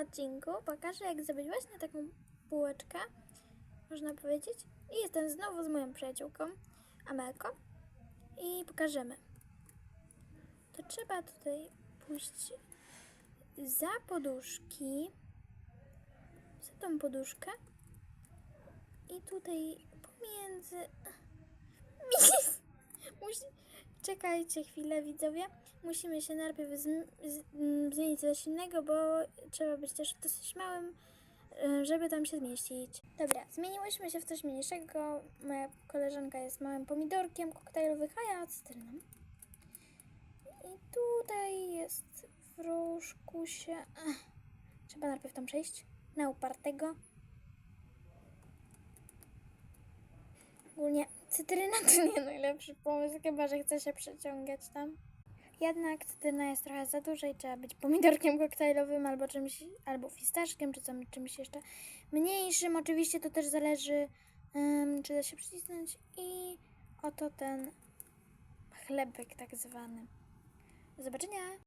odcinku pokażę, jak zrobić właśnie taką bułeczkę, można powiedzieć. I jestem znowu z moją przyjaciółką, Amelką. I pokażemy. To trzeba tutaj pójść za poduszki, za tą poduszkę i tutaj pomiędzy... Czekajcie chwilę, widzowie. Musimy się najpierw zm- z- m, zmienić coś innego, bo trzeba być też dosyć małym, e, żeby tam się zmieścić. Dobra, zmieniłyśmy się w coś mniejszego. Moja koleżanka jest małym pomidorkiem koktajlowym, a ja cytryną. I tutaj jest wróżkusie. Ech, Trzeba najpierw tam przejść. Na upartego. Ogólnie cytryna to nie najlepszy pomysł, chyba że chce się przeciągać tam. Jednak cytryna jest trochę za duża i trzeba być pomidorkiem koktajlowym albo czymś, albo fistaszkiem, czy tam czymś jeszcze mniejszym. Oczywiście to też zależy, ym, czy da się przycisnąć. I oto ten chlebek tak zwany. Do zobaczenia!